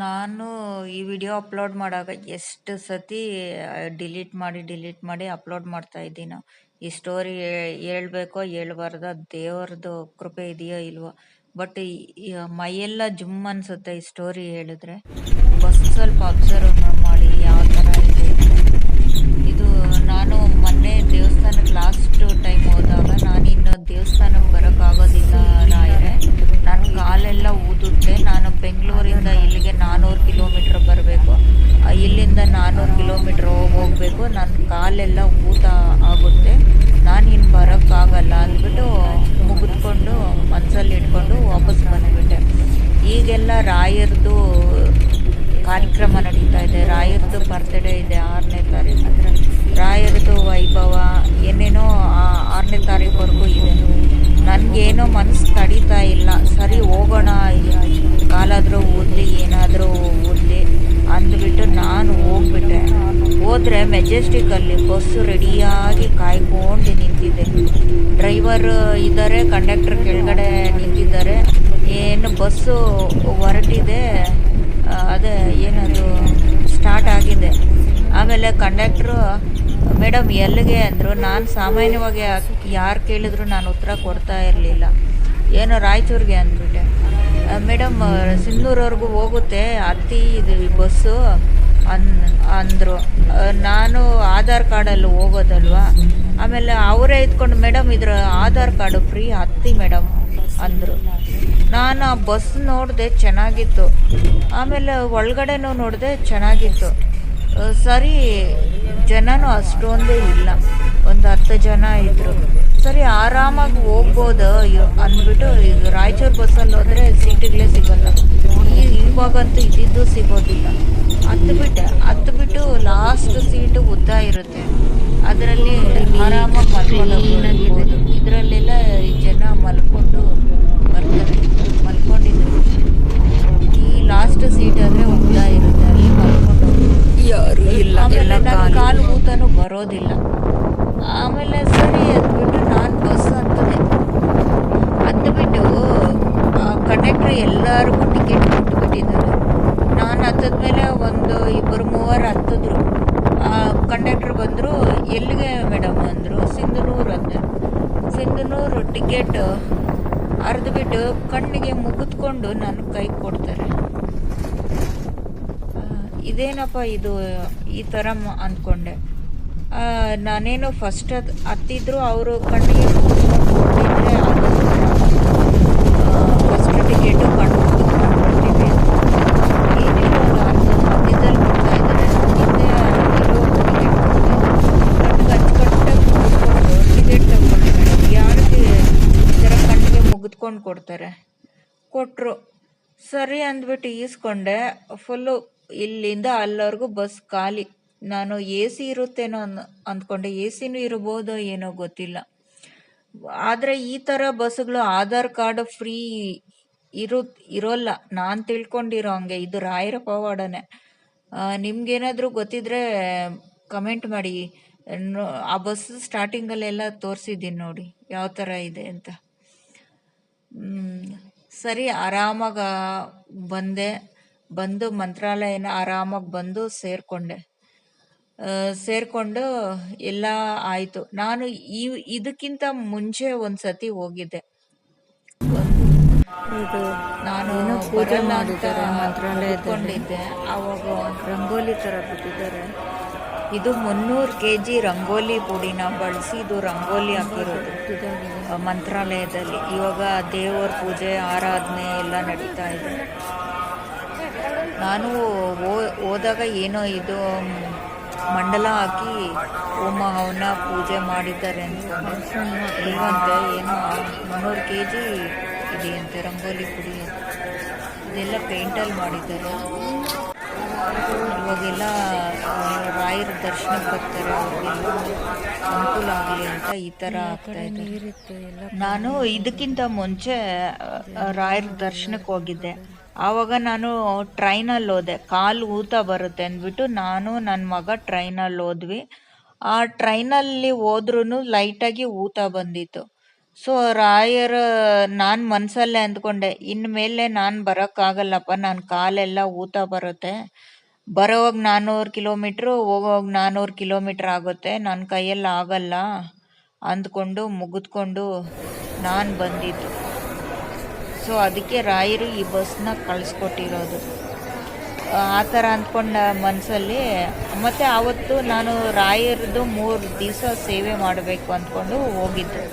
ನಾನು ಈ video upload ಮಾಡಾಗ ಎಷ್ಟು ಸತಿ ಡಿಲೀಟ್ ಮಾಡಿ ಡಿಲೀಟ್ ಮಾಡಿ ಅಪ್ಲೋಡ್ ಮಾಡ್ತಾ ಇದ್ದೀನೋ ಈ ಸ್ಟೋರಿ ಹೇಳ್ಬೇಕೋ, ಹೇಳ್ಬಾರ್ದ, ದೇವ್ರದ್ದು ಕೃಪೆ ಇದೆಯೋ ಇಲ್ವೋ. ಬಟ್ ಮೈಯೆಲ್ಲ ಜುಮ್ ಅನ್ಸುತ್ತೆ ಈ ಸ್ಟೋರಿ ಹೇಳಿದ್ರೆ. ಬಸ್ ಸ್ವಲ್ಪ ಅಬ್ಸರ್ವ್ ಮಾಡಿ ಯಾವ ಥರ ಇದೆ ಇದು ನಾನು ಮೊನ್ನೆ ದೇವಸ್ಥಾನಕ್ಕೆ ಲಾಸ್ಟ್ ಟೈಮ್ ಹೋದಾಗ ನಾನು ಇನ್ನೊಂದು ದೇವಸ್ಥಾನಕ್ಕೆ ಕಾಲೆಲ್ಲ ಊತ ಆಗುತ್ತೆ. ನಾನು ಇನ್ನು ಬರೋಕ್ಕಾಗಲ್ಲ ಅಂದ್ಬಿಟ್ಟು ಮುಗಿದ್ಕೊಂಡು ಮನಸ್ಸಲ್ಲಿ ಇಟ್ಕೊಂಡು ವಾಪಸ್ ಬಂದುಬಿಟ್ಟೆ. ಈಗೆಲ್ಲ ರಾಯರದು ಕಾರ್ಯಕ್ರಮ ನಡೀತಾ ಇದೆ. ರಾಯರ್ದು ಬರ್ತ್ಡೇ ಇದೆ ಆರನೇ ತಾರೀಕು ರಾಯರದು ವೈಭವ ಏನೇನೋ ತಡೀತಾ ಇಲ್ಲ. ಸರಿ, ಹೋಗೋಣ. ಕಾಲಾದರೂ ಓದಲಿ, ಏನಾದರೂ ಓದಲಿ ಅಂದ್ಬಿಟ್ಟು ನಾನು ಹೋಗ್ಬಿಟ್ಟೆ. ಹೋದರೆ ಮೆಜೆಸ್ಟಿಕಲ್ಲಿ ಬಸ್ಸು ರೆಡಿಯಾಗಿ ಕಾಯ್ಕೊಂಡು ನಿಂತಿದೆ ಡ್ರೈವರ್ ಇದ್ದಾರೆ ಕಂಡಕ್ಟರ್ ಕೆಳಗಡೆ ನಿಂತಿದ್ದಾರೆ. ಏನು ಬಸ್ಸು ಹೊರಟಿದೆ ಅದೇ ಏನದು ಸ್ಟಾರ್ಟ್ ಆಗಿದೆ. ಆಮೇಲೆ ಕಂಡಕ್ಟ್ರು ಮೇಡಮ್, ಎಲ್ಲಿಗೆ? ಅಂದರು, ನಾನು ಸಾಮಾನ್ಯವಾಗಿ ಯಾರು ಕೇಳಿದ್ರು ನಾನು ಉತ್ತರ ಕೊಡ್ತಾ ಇರಲಿಲ್ಲ. ಏನೋ ರಾಯಚೂರಿಗೆ ಅಂದ್ಬಿಟ್ಟೆ. ಮೇಡಮ್ ಸಿಂಧೂರವರೆಗೂ ಹೋಗುತ್ತೆ, ಅತ್ತಿ ಇದು ಬಸ್ಸು ಅನ್, ಅಂದರು. ನಾನು ಆಧಾರ್ ಕಾರ್ಡಲ್ಲಿ ಹೋಗೋದಲ್ವಾ? ಆಮೇಲೆ ಅವರೇ ಇದ್ಕೊಂಡು, ಮೇಡಮ್, ಇದ್ರ ಆಧಾರ್ ಕಾರ್ಡು ಫ್ರೀ ಹತ್ತಿ ಮೇಡಮ್, ಅಂದರು. ನಾನು ಆ ಬಸ್ ನೋಡಿದೆ ಚೆನ್ನಾಗಿತ್ತು. ಆಮೇಲೆ ಒಳಗಡೆನೂ ನೋಡಿದೆ ಚೆನ್ನಾಗಿತ್ತು. ಸರಿ, ಜನನೂ ಅಷ್ಟೊಂದೇ ಇಲ್ಲ. ಒಂದು ಹತ್ತು ಜನ ಇದ್ದರು ಸರಿ, ಆರಾಮಾಗಿ ಹೋಗ್ಬೋದು. ಅಂದ್ಬಿಟ್ಟು ಈಗ ರಾಯಚೂರು ಬಸ್ಸಲ್ಲಿ ಹೋದರೆ ಸೀಟುಗಳೇ ಸಿಗೋಲ್ಲ. ಈ ಇವಾಗಂತೂ ಇದ್ದಿದ್ದು ಸಿಗೋದಿಲ್ಲ. ಹತ್ಬಿಟ್ಟೆ ಹತ್ಬಿಟ್ಟು ಲಾಸ್ಟ್ ಸೀಟು ಉದ್ದ ಇರುತ್ತೆ. ಅದರಲ್ಲಿ ಆರಾಮಾಗಿ ಮಲ್ಕೊಂಡು ಇದರಲ್ಲೆಲ್ಲ ಜನ ಮಲ್ಕೊಂಡು ಬರ್ತಾರೆ ಮಲ್ಕೊಂಡಿದ್ರು ಈ ಲಾಸ್ಟ್ ಸೀಟ್ ಆದರೆ ಉದ್ದ ಇರುತ್ತೆ ಅಲ್ಲಿ ಮಲ್ಕೊಂಡು ಯಾರು ಇಲ್ಲ ಆಮೇಲೆ ನನ್ನ ಕಾಲು ಊತನೂ ಬರೋದಿಲ್ಲ ಆಮೇಲೆ ಸರಿ ಅಂದ್ಬಿಟ್ಟು ನಾನು ಬಸ್ ಹತ್ತದೆ ಹತ್ಬಿಟ್ಟು ಕಂಡಕ್ಟ್ರ್ ಎಲ್ಲರಿಗೂ ಟಿಕೆಟ್ ಕೊಟ್ಬಿಟ್ಟಿದ್ದಾರೆ ನಾನು ಹತ್ತದ್ಮೇಲೆ ಒಂದು ಇಬ್ಬರು ಮೂವರು ಹತ್ತಿದ್ರು ಕಂಡಕ್ಟ್ರ್ ಬಂದರು ಎಲ್ಲಿಗೆ ಮೇಡಮ್ ಅಂದರು ಸಿಂಧನೂರು ಅಂದೆ ಸಿಂಧನೂರು ಟಿಕೆಟ್ ಅರ್ದ್ಬಿಟ್ಟು ಕಣ್ಣಿಗೆ ಮುಗಿದ್ಕೊಂಡು ನನ್ನ ಕೈ ಕೊಡ್ತಾರೆ. ಇದೇನಪ್ಪ ಇದು ಈ ಥರ ಅಂದ್ಕೊಂಡೆ ನಾನೇನು ಫಸ್ಟ್ ಅದು ಹತ್ತಿದ್ರು ಅವರು ಕಣ್ಣಿಗೆ ಮುಗಿದ್ಕೊಂಡು ಕೊಟ್ಟಿದ್ರೆ ಫಸ್ಟ್ ಟಿಕೆಟು ಕಣ್ಣು ಮುಗಿಸ್ಕೊಂಡು ಕೊಟ್ಟಿದ್ದೆ ಏನಿಲ್ಲ ನಾನು ಮಧ್ಯದಲ್ಲಿ ಬಿಡ್ತಾ ಇದ್ದಾರೆ ಹಿಂದೆ ಇರೋ ಟಿಕೆಟ್ ಕಣ್ಣಿಗೆ ಅಚ್ಚುಕಟ್ಟಾಗಿ ಮುಗಿಸ್ಕೊಂಡು ಟಿಕೆಟ್ ತಗೊಳ್ಳಿ ಮೇಡಮ್ ಯಾರಿಗೆ ಈ ಥರ ಕೊಡ್ತಾರೆ. ಕೊಟ್ಟರು ಸರಿ ಅಂದ್ಬಿಟ್ಟು ಈಸ್ಕೊಂಡೆ. ಫುಲ್ಲು ಇಲ್ಲಿಂದ ಅಲ್ಲವರೆಗೂ ಬಸ್ ಖಾಲಿ. ನಾನು ಎ ಸಿ ಇರುತ್ತೇನೋ ಅನ್, ಅಂದ್ಕೊಂಡೆ. ಎ ಸಿನೂ ಇರ್ಬೋದೋ ಏನೋ ಗೊತ್ತಿಲ್ಲ. ಆದರೆ ಈ ಥರ ಬಸ್ಸುಗಳು ಆಧಾರ್ ಕಾರ್ಡ್ ಫ್ರೀ ಇರು, ಇರೋಲ್ಲ. ನಾನು ತಿಳ್ಕೊಂಡಿರೋ ಹಂಗೆ. ಇದು ರಾಯರ ಪವಾಡನೆ. ನಿಮ್ಗೇನಾದರೂ ಗೊತ್ತಿದ್ರೆ ಕಮೆಂಟ್ ಮಾಡಿ. ಆ ಬಸ್ ಸ್ಟಾರ್ಟಿಂಗಲ್ಲೆಲ್ಲ ತೋರಿಸಿದ್ದೀನಿ ನೋಡಿ. ಯಾವ ಥರ ಇದೆ ಅಂತ. ಸರಿ ಆರಾಮಾಗಿ ಬಂದೆ. ಬಂದು ಮಂತ್ರಾಲಯನ ಆರಾಮಾಗಿ ಬಂದು ಸೇರಿಕೊಂಡೆ. ಸೇರಿಕೊಂಡು ಎಲ್ಲ ಆಯಿತು. ನಾನು ಈ ಇದಕ್ಕಿಂತ ಮುಂಚೆ ಒಂದು ಸತಿ ಹೋಗಿದ್ದೆ ಇದು ನಾನು ಬರಲ್ಲ ಅಂತ. ಅಂದ್ಕೊಂಡಿದ್ದೆ ಆವಾಗ ರಂಗೋಲಿ ಥರ ಬಿಟ್ಟಿದ್ದಾರೆ ಇದು ಮುನ್ನೂರು ಕೆ ಜಿ ರಂಗೋಲಿ ಪುಡಿನ ಬಳಸಿ ಇದು ರಂಗೋಲಿ ಹಾಕಿರೋದು. ಮಂತ್ರಾಲಯದಲ್ಲಿ. ಇವಾಗ ದೇವರ ಪೂಜೆ, ಆರಾಧನೆ ಎಲ್ಲ ನಡೀತಾ ಇದೆ. ನಾನು ಹೋದಾಗ ಏನೋ ಇದು, ಮಂಡಲ ಹಾಕಿ ಹೋಮ ಹವನ ಪೂಜೆ ಮಾಡಿದ್ದಾರೆ ಅಂತ ಏನೋ ಮುನ್ನೂರು ಕೆ ಜಿ ಇದೆಯಂತೆ ರಂಗೋಲಿ ಪುಡಿ ಇದೆಲ್ಲ ಪೇಂಟಲ್ಲಿ ಮಾಡಿದ್ದಾರೆ. ಇವಾಗೆಲ್ಲ ರಾಯರ ದರ್ಶನಕ್ಕೆ ಬರ್ತಾರೆ ಅವ್ರಿಗೆಲ್ಲ ಅನುಕೂಲ ಆಗಲಿ ಅಂತ ಈ ಥರ ಆಗ್ತಾ ಇದೆ. ನಾನು ಇದಕ್ಕಿಂತ ಮುಂಚೆ ರಾಯರ ದರ್ಶನಕ್ಕೆ ಹೋಗಿದ್ದೆ. ಆವಾಗ ನಾನು ಟ್ರೈನಲ್ಲಿ ಹೋದೆ. ಕಾಲು ಊತ ಬರುತ್ತೆ ಅಂದ್ಬಿಟ್ಟು ನಾನು ನನ್ನ ಮಗ ಟ್ರೈನಲ್ಲಿ ಹೋದ್ವಿ. ಆ ಟ್ರೈನಲ್ಲಿ ಹೋದ್ರೂ ಲೈಟಾಗಿ ಊತ ಬಂದಿತ್ತು. ಸೊ ರಾಯರ್, ನಾನು ಮನಸ್ಸಲ್ಲೇ ಅಂದ್ಕೊಂಡೆ ಇನ್ಮೇಲೆ ನಾನು ಬರೋಕ್ಕಾಗಲ್ಲಪ್ಪ ನನ್ನ ಕಾಲೆಲ್ಲ ಊತ ಬರುತ್ತೆ. ಬರೋವಾಗ ನಾನ್ನೂರು ಕಿಲೋಮೀಟ್ರು, ಹೋಗೋವಾಗ ನಾನ್ನೂರು ಕಿಲೋಮೀಟ್ರ್ ಆಗುತ್ತೆ ನನ್ನ ಕೈಯಲ್ಲಿ ಆಗಲ್ಲ ಅಂದ್ಕೊಂಡು ಮುಗಿದ್ಕೊಂಡು ನಾನು ಬಂದಿದ್ದು. ಸೊ ಅದಕ್ಕೆ ರಾಯರು ಈ ಬಸ್ನ ಕಳಿಸ್ಕೊಟ್ಟಿರೋದು. ಆ ಥರ ಅಂದ್ಕೊಂಡ ಮನಸ್ಸಲ್ಲಿ ಮತ್ತು ಆವತ್ತು ನಾನು ರಾಯರದು ಮೂರು ದಿವಸ ಸೇವೆ ಮಾಡಬೇಕು ಅಂದ್ಕೊಂಡು ಹೋಗಿದ್ದೆ.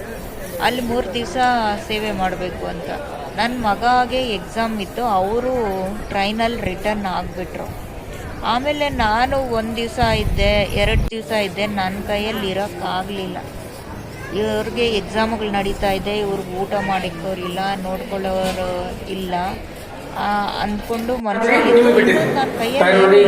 ಅಲ್ಲಿ ಮೂರು ದಿವಸ ಸೇವೆ ಮಾಡಬೇಕು ಅಂತ. ನನ್ನ ಮಗಾಗೆ ಎಕ್ಸಾಮ್ ಇತ್ತು, ಅವರು ಟ್ರೈನಲ್ಲಿ ರಿಟರ್ನ್ ಆಗಿಬಿಟ್ರು. ಆಮೇಲೆ ನಾನು ಒಂದು ದಿವಸ ಇದ್ದೆ, ಎರಡು ದಿವಸ ಇದ್ದೆ ನನ್ನ ಕೈಯಲ್ಲಿ ಇರೋಕ್ಕಾಗಲಿಲ್ಲ ಇವ್ರಿಗೆ ಎಕ್ಸಾಮ್ಗಳು ನಡೀತಾ ಇದೆ, ಇವ್ರಿಗೆ ಊಟ ಮಾಡಿಕೋರಿಲ್ಲ ನೋಡ್ಕೊಳ್ಳೋರು ಇಲ್ಲ. ಅಂದ್ಕೊಂಡು ಮನಸ್ಸಲ್ಲಿ ನನ್ನ ಕೈಯಲ್ಲಿ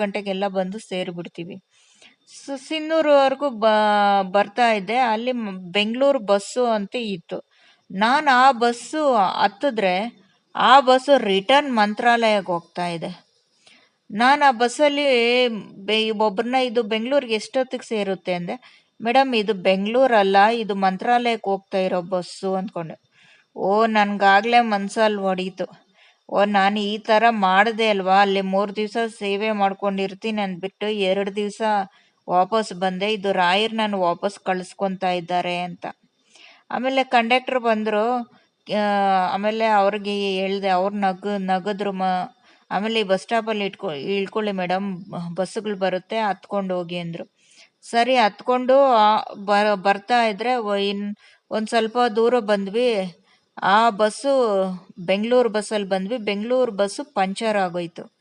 ಗಂಟೆಗೆಲ್ಲ ಬಂದು ಸೇರಿಬಿಡ್ತೀವಿ. ಸೊ, ಸಿನ್ನೂರವರೆಗೂ ಬ, ಬರ್ತಾ ಇದ್ದೆ ಅಲ್ಲಿ ಬೆಂಗಳೂರು ಬಸ್ಸು ಅಂತ ಇತ್ತು. ನಾನು ಆ ಬಸ್ಸು ಹತ್ತಿದ್ರೆ ಆ ಬಸ್ಸು ರಿಟರ್ನ್ ಮಂತ್ರಾಲಯಕ್ಕೆ ಹೋಗ್ತಾ ಇದೆ. ನಾನು ಆ ಬಸ್ಸಲ್ಲಿ ಬೆ ಒಬ್ಬರನ್ನ ಇದು ಬೆಂಗಳೂರಿಗೆ ಎಷ್ಟೊತ್ತಿಗೆ ಸೇರುತ್ತೆ ಅಂದೆ, ಮೇಡಮ್, ಇದು ಬೆಂಗಳೂರಲ್ಲ, ಇದು ಮಂತ್ರಾಲಯಕ್ಕೆ ಹೋಗ್ತಾ ಇರೋ ಬಸ್ಸು ಅಂದ್ಕೊಂಡೆ. ಓ, ನನಗಾಗಲೇ ಮನ್ಸಲ್ಲಿ ಹೊಡೀತು ಓ, ನಾನು ಈ ಥರ ಮಾಡಿದೆ ಅಲ್ವಾ? ಅಲ್ಲಿ ಮೂರು ದಿವಸ ಸೇವೆ ಮಾಡ್ಕೊಂಡಿರ್ತೀನಿ ಅಂದ್ಬಿಟ್ಟು ಎರಡು ದಿವಸ ವಾಪಸ್ ಬಂದೆ. ಇದು ರಾಯರ್ ನಾನು ವಾಪಸ್ ಕಳಿಸ್ಕೊತಾ ಇದ್ದಾರೆ ಅಂತ. ಆಮೇಲೆ ಕಂಡಕ್ಟ್ರ್ ಬಂದರು. ಆಮೇಲೆ ಅವ್ರಿಗೆ ಹೇಳಿದೆ, ಅವ್ರು ನಗು, ನಗದ್ರು ಮ, ಆಮೇಲೆ ಬಸ್ ಸ್ಟಾಪಲ್ಲಿ ಇಟ್ಕೊ, ಇಳ್ಕೊಳ್ಳಿ ಮೇಡಮ್, ಬಸ್ಸುಗಳು ಬರುತ್ತೆ, ಹತ್ಕೊಂಡು ಹೋಗಿ ಅಂದರು. ಸರಿ, ಹತ್ಕೊಂಡು ಬರ್ತಾ ಇದ್ರೆ ಇನ್ನು ಒಂದು ಸ್ವಲ್ಪ ದೂರ ಬಂದ್ವಿ. ಆ ಬಸ್ಸು ಬೆಂಗಳೂರು ಬಸ್ಸಲ್ಲಿ ಬಂದ್ವಿ. ಬೆಂಗಳೂರು ಬಸ್ಸು ಪಂಚರ್ ಆಗೋಯ್ತು.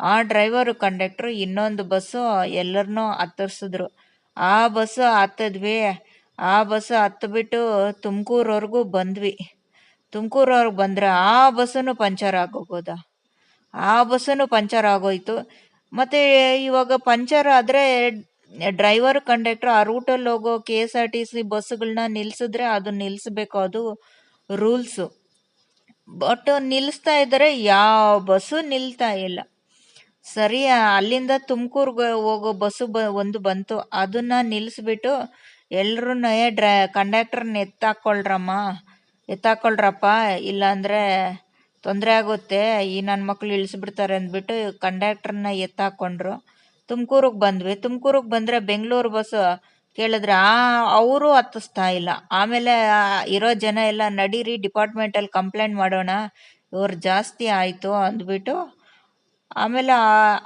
ಆ ಡ್ರೈವರು, ಕಂಡಕ್ಟ್ರು ಇನ್ನೊಂದು ಬಸ್ಸು ಎಲ್ಲರನ್ನೂ ಹತ್ತಿಸಿದ್ರು ಆ ಬಸ್ಸು ಹತ್ತಿದ್ವಿ. ಆ ಬಸ್ಸು ಹತ್ತುಬಿಟ್ಟು ತುಮಕೂರವರೆಗೂ ಬಂದ್ವಿ. ತುಮಕೂರವ್ರಿಗೆ ಬಂದರೆ ಆ ಬಸ್ಸನ್ನು ಪಂಚರ್ ಆಗೋಗೋದ? ಆ ಬಸ್ಸನ್ನು ಪಂಚರ್ ಆಗೋಯ್ತು. ಮತ್ತು ಇವಾಗ ಪಂಚರ್ ಆದರೆ ಡ್ರೈವರ್, ಕಂಡಕ್ಟ್ರು ಆ ರೂಟಲ್ಲಿ ಹೋಗೋ K S R T C ಬಸ್ಸುಗಳನ್ನ ನಿಲ್ಲಿಸಿದ್ರೆ ಅದು ನಿಲ್ಲಿಸ್ಬೇಕು ಅದು ರೂಲ್ಸು. ಬಟ್ ನಿಲ್ಲಿಸ್ತಾ ಇದ್ದಾರೆ ಯಾವ ಬಸ್ಸು ನಿಲ್ತಾ ಇಲ್ಲ. ಸರಿ, ಅಲ್ಲಿಂದ ತುಮಕೂರ್ಗೆ ಹೋಗೋ ಬಸ್ಸು ಬ ಒಂದು ಬಂತು. ಅದನ್ನ ನಿಲ್ಲಿಸ್ಬಿಟ್ಟು ಎಲ್ರೂ ಡ್ರೈ ಕಂಡಕ್ಟರ್ನ ಎತ್ತಾಕೊಳ್ರಮ್ಮ. ಎತ್ತಾಕೊಳ್ರಪ್ಪ. ಇಲ್ಲಾಂದರೆ ತೊಂದರೆ ಆಗುತ್ತೆ. ಈ ನನ್ನ ಮಕ್ಕಳು ಇಳಿಸ್ಬಿಡ್ತಾರೆ ಅಂದ್ಬಿಟ್ಟು ಕಂಡಕ್ಟರ್ನ ಎತ್ತಾಕೊಂಡ್ರು. ತುಮಕೂರಿಗೆ ಬಂದ್ವಿ. ತುಮಕೂರಿಗೆ ಬಂದರೆ ಬೆಂಗಳೂರು ಬಸ್ ಕೇಳಿದ್ರೆ, ಆ, ಅವರು ಹತ್ತಿಸ್ತಾ ಇಲ್ಲ. ಆಮೇಲೆ ಇರೋ ಜನ ಎಲ್ಲ, ನಡೀರಿ ಡಿಪಾರ್ಟ್ಮೆಂಟಲ್ಲಿ ಕಂಪ್ಲೇಂಟ್ ಮಾಡೋಣ. ಇವ್ರು ಜಾಸ್ತಿ ಆಯಿತು ಅಂದ್ಬಿಟ್ಟು, ಆಮೇಲೆ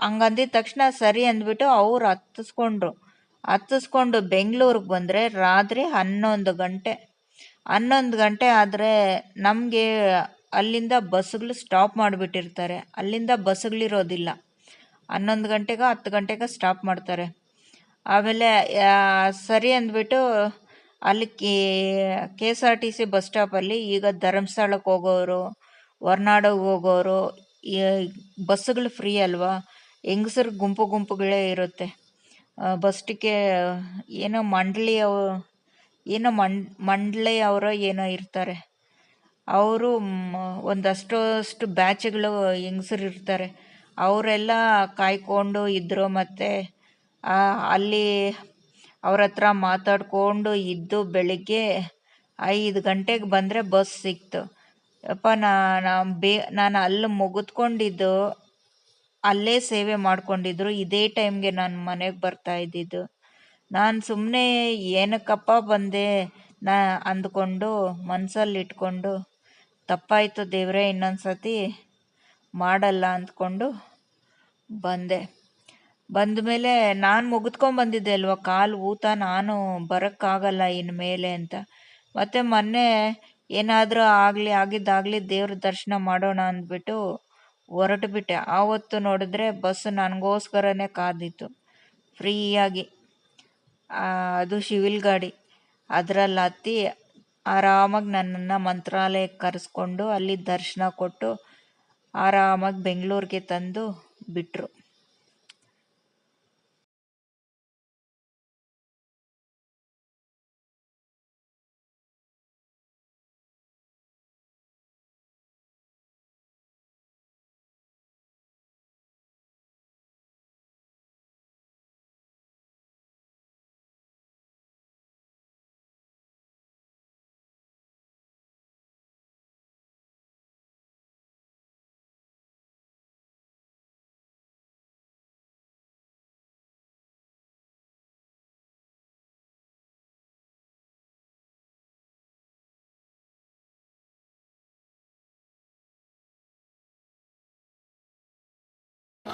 ಹಂಗಂದಿದ ತಕ್ಷಣ ಸರಿ ಅಂದ್ಬಿಟ್ಟು ಅವ್ರು ಹತ್ತಿಸ್ಕೊಂಡ್ರು. ಹತ್ತಿಸ್ಕೊಂಡು ಬೆಂಗಳೂರಿಗೆ ಬಂದರೆ ರಾತ್ರಿ ಹನ್ನೊಂದು ಗಂಟೆ. ಹನ್ನೊಂದು ಗಂಟೆ ಆದರೆ ನಮಗೆ ಅಲ್ಲಿಂದ ಬಸ್ಸುಗಳು ಸ್ಟಾಪ್ ಮಾಡಿಬಿಟ್ಟಿರ್ತಾರೆ. ಅಲ್ಲಿಂದ ಬಸ್ಗಳಿರೋದಿಲ್ಲ. ಹನ್ನೊಂದು ಗಂಟೆಗೆ ಹತ್ತು ಗಂಟೆಗೆ ಸ್ಟಾಪ್ ಮಾಡ್ತಾರೆ. ಆಮೇಲೆ ಸರಿ ಅಂದ್ಬಿಟ್ಟು ಅಲ್ಲಿ K S R T C bus ಸ್ಟಾಪಲ್ಲಿ ಈಗ ಧರ್ಮಸ್ಥಳಕ್ಕೆ ಹೋಗೋರು ಹೊರ್ನಾಡಿಗೆ ಹೋಗೋರು ಬಸ್ಸುಗಳು ಫ್ರೀ ಅಲ್ವಾ? ಹೆಂಗಸ್ರ ಗುಂಪು ಗುಂಪುಗಳೇ ಇರುತ್ತೆ. ಬಸ್ ಟಿಕೆ ಏನೋ ಮಂಡಳಿ ಏನೋ ಮಂಡ್ ಮಂಡಳಿ ಅವರೋ ಏನೋ ಇರ್ತಾರೆ. ಅವರು ಒಂದಷ್ಟಷ್ಟು ಬ್ಯಾಚ್ಗಳು ಹೆಂಗಸರು ಇರ್ತಾರೆ. ಅವರೆಲ್ಲ ಕಾಯ್ಕೊಂಡು ಇದ್ದರು ಮತ್ತು ಅಲ್ಲಿ ಅವ್ರ ಹತ್ರ ಮಾತಾಡ್ಕೊಂಡು ಇದ್ದು ಬೆಳಿಗ್ಗೆ ಐದು ಗಂಟೆಗೆ ಬಂದರೆ ಬಸ್ ಸಿಕ್ತು. ಅಪ್ಪ ನಾನು ಬೇ, ನಾನು ಅಲ್ಲಿ ಮುಗಿದ್ಕೊಂಡಿದ್ದು ಅಲ್ಲೇ ಸೇವೆ ಮಾಡ್ಕೊಂಡಿದ್ರು. ಇದೇ ಟೈಮ್ಗೆ ನಾನು ಮನೆಗೆ ಬರ್ತಾ ಇದ್ದಿದ್ದು. ನಾನು ಸುಮ್ಮನೆ ಏನಕ್ಕಪ್ಪ ಬಂದೆ, ನಾ ಅಂದ್ಕೊಂಡು ಮನಸ್ಸಲ್ಲಿ ಇಟ್ಕೊಂಡು, ತಪ್ಪಾಯಿತು ದೇವ್ರೆ ಇನ್ನೊಂದು ಸತಿ ಮಾಡಲ್ಲ ಅಂದ್ಕೊಂಡು ಬಂದೆ. ಬಂದ ಮೇಲೆ ನಾನು ಮುಗಿದ್ಕೊಂಬಂದಿದ್ದೆ ಅಲ್ವಾ? ಕಾಲು ಊತ ನಾನು ಬರೋಕ್ಕಾಗಲ್ಲ ಇನ್ಮೇಲೆ ಅಂತ. ಮತ್ತು ಮೊನ್ನೆ ಏನಾದರೂ ಆಗಲಿ, ಆಗಿದ್ದಾಗಲಿ ದೇವ್ರ ದರ್ಶನ ಮಾಡೋಣ ಅಂದ್ಬಿಟ್ಟು ಹೊರಟುಬಿಟ್ಟೆ ಆವತ್ತು ನೋಡಿದ್ರೆ ಬಸ್ ನನಗೋಸ್ಕರನೇ ಕಾದಿತ್ತು. ಫ್ರೀಯಾಗಿ. ಅದು ಶಿವಿಲ್ ಗಾಡಿ. ಅದರಲ್ಲಿ ಹತ್ತಿ ಆರಾಮಾಗಿ ನನ್ನನ್ನು ಮಂತ್ರಾಲಯಕ್ಕೆ ಕರೆಸ್ಕೊಂಡು ಅಲ್ಲಿ ದರ್ಶನ ಕೊಟ್ಟು ಆರಾಮಾಗಿ ಬೆಂಗಳೂರಿಗೆ ತಂದು ಬಿಟ್ಟರು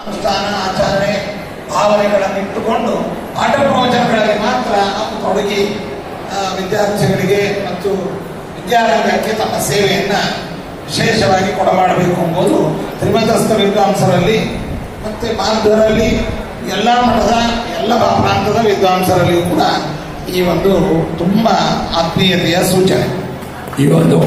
ಅನುಷ್ಠಾನ ಆಚರಣೆ ಭಾವನೆಗಳನ್ನು ಇಟ್ಟುಕೊಂಡು ಪಾಠ ಪ್ರವಚನಗಳಲ್ಲಿ ಮಾತ್ರ ನಾವು ತೊಡಗಿ ವಿದ್ಯಾರ್ಥಿಗಳಿಗೆ ಮತ್ತು ವಿದ್ಯಾರಂಗಕ್ಕೆ ತಮ್ಮ ಸೇವೆಯನ್ನು ವಿಶೇಷವಾಗಿ ಕೊಡಮಾಡಬೇಕು ಎಂಬುದು ತ್ರಿಮತಸ್ಥ ವಿದ್ವಾಂಸರಲ್ಲಿ ಮತ್ತೆ ಮಾಧ್ಯಮರಲ್ಲಿ ಎಲ್ಲ ಮಠದ, ಎಲ್ಲ ಪ್ರಾಂತದ ವಿದ್ವಾಂಸರಲ್ಲಿಯೂ ಕೂಡ ಈ ಒಂದು ತುಂಬ ಆತ್ಮೀಯತೆಯ ಸೂಚನೆ. ಈ ಒಂದು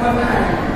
Amém.